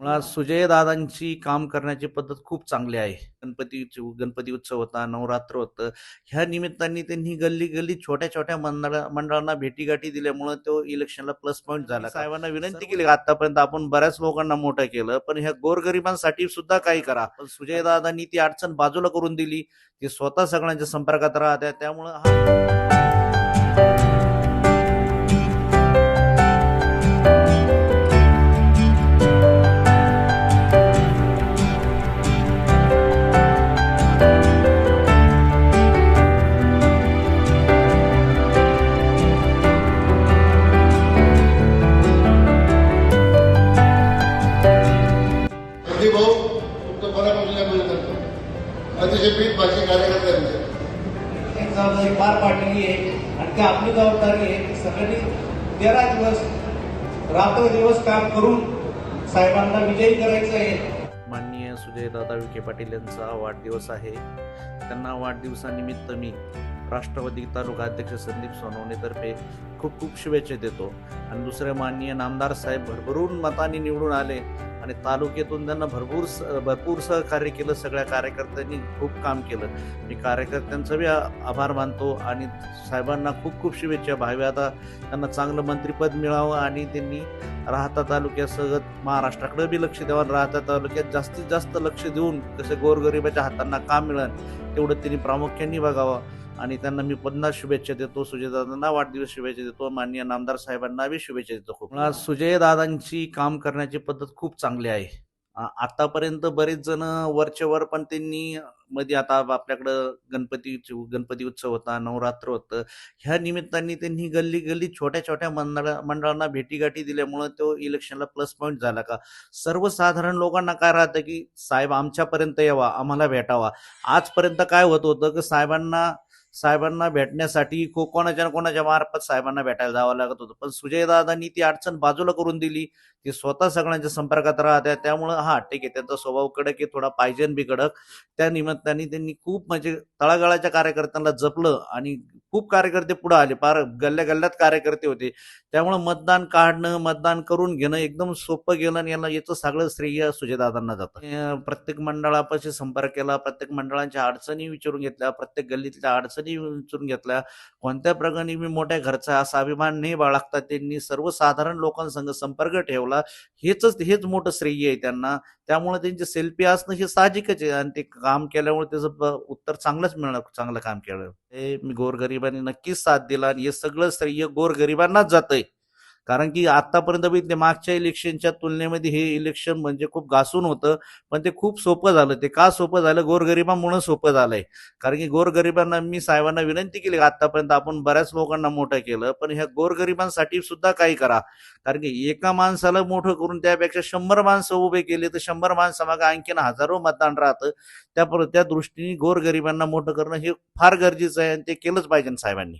मुळात सुजय दादांची काम करण्याची पद्धत खूप चांगली आहे. गणपती गणपती उत्सव होता नवरात्र होतं. ह्या निमित्ताने त्यांनी गल्ली गल्ली छोट्या छोट्या मंडळ मंडळांना भेटीगाठी दिल्यामुळे तो इलेक्शनला प्लस पॉईंट झाला. साहेबांना विनंती केली आतापर्यंत आपण बऱ्याच लोकांना मोठं केलं पण ह्या गोरगरिबांसाठी सुद्धा काही करा. पण सुजय दादांनी ती अडचण बाजूला करून दिली. ती स्वतः सगळ्यांच्या संपर्कात राहत्या त्यामुळं हा करतो अतिशय पीठ भाषी कार्यकर्ते आहेत आमचे. एक जबाबदारी पार पाडलेली आहे आणि ती आपली जबाबदारी आहे की सगळ्यांनी तेरा दिवस रात्रदिवस काम करून साहेबांना विजयी करायचं आहे. माननीय सुजयदादा विखे पाटील यांचा वाढदिवस आहे. त्यांना वाढदिवसानिमित्त मी राष्ट्रवादी तालुका अध्यक्ष संदीप सोनवणेतर्फे खूप खूप शुभेच्छा देतो. आणि दुसरे माननीय नामदार साहेब भरभरून मताने निवडून आले. आणि तालुक्यातून त्यांना भरपूर स- भरपूर सहकार्य केलं सगळ्या कार्यकर्त्यांनी खूप काम केलं. मी कार्यकर्त्यांचं बी आभार मानतो आणि साहेबांना खूप खूप शुभेच्छा. भावी आता त्यांना चांगलं मंत्रिपद मिळावं आणि त्यांनी राहता तालुक्यासह महाराष्ट्राकडे बी लक्ष द्यावं आणि राहता तालुक्यात जास्तीत जास्त लक्ष देऊन कसं गोरगरिबाच्या हातांना काम मिळेल तेवढं त्यांनी प्रामुख्याने बघावं. आणि त्यांना मी पन्नास शुभेच्छा देतो. सुजयदादांना वाढदिवस शुभेच्छा देतो. माननीय नामदार साहेबांनावी शुभेच्छा देतो खूप. मला सुजयदादांची काम करण्याची पद्धत खूप चांगली आहे. आतापर्यंत बरेच जण वरच्या वर पण त्यांनी मध्ये आता आपल्याकडं गणपती गणपती उत्सव होता नवरात्र होतं. ह्या निमित्ताने त्यांनी गल्ली गल्ली छोट्या छोट्या मंडळ मंडळांना भेटीगाठी दिल्यामुळं तो इलेक्शनला प्लस पॉईंट झाला का? सर्वसाधारण लोकांना काय राहतं की साहेब आमच्यापर्यंत यावा आम्हाला भेटावा. आजपर्यंत काय होत होतं की साहेबांना साहेबांना भेटण्यासाठी को कोणाच्या ना कोणाच्या मार्फत साहेबांना भेटायला जावं लागत होतं. पण सुजयदादांनी ती अडचण बाजूला करून दिली. ती स्वतः सगळ्यांच्या संपर्कात राहत्या त्यामुळं हा ठीक आहे त्यांचा स्वभाव कडक आहे थोडा पायजन बी कडक. त्या निमित्ताने त्यांनी खूप म्हणजे तळागाळाच्या कार्यकर्त्यांना जपलं आणि खूप कार्यकर्ते पुढे आले. फार गल्ल्या गल्ल्यात कार्यकर्ते होते. त्यामुळं मतदान काढणं मतदान करून घेणं एकदम सोपं गेलं आणि याला याचं सगळं श्रेय सुजयदादांना जातं. प्रत्येक मंडळापाशी संपर्क केला प्रत्येक मंडळांच्या अडचणी विचारून घेतल्या प्रत्येक गल्लीतल्या अडचणी विचारून घेतल्या. कोणत्या प्रकारे मी मोठ्या घरचा असा अभिमान नाही बाळगता. त्यांनी सर्वसाधारण लोकांसंग संपर्क ठेवला. हेच हेच मोठं श्रेय आहे त्यांना. त्यामुळे त्यांची सेल्फी असणं हे साहजिकच आहे. आणि ते काम केल्यामुळे त्याचं उत्तर चांगलंच मिळणार चांगलं काम केलं. हे मी गोरगरिबांनी नक्कीच साथ दिला. आणि हे सगळं श्रेय गोरगरिबांनाच जातंय. कारण की आतापर्यंत बघितले मागच्या इलेक्शनच्या तुलनेमध्ये हे इलेक्शन म्हणजे खूप घासून होतं पण ते खूप सोपं झालं. ते का सोपं झालं? गोरगरिबांमुळे सोपं झालंय. कारण की गोरगरिबांना मी साहेबांना विनंती केली आतापर्यंत आपण बऱ्याच लोकांना मोठं केलं पण ह्या गोरगरिबांसाठी सुद्धा काही करा. कारण की एका माणसाला मोठं करून त्यापेक्षा शंभर माणसं उभे केले तर शंभर माणसामागे आणखीन हजारो मतदान राहतं. त्या त्या दृष्टीने गोरगरिबांना मोठं करणं हे फार गरजेचं आहे आणि ते केलंच पाहिजे साहेबांनी.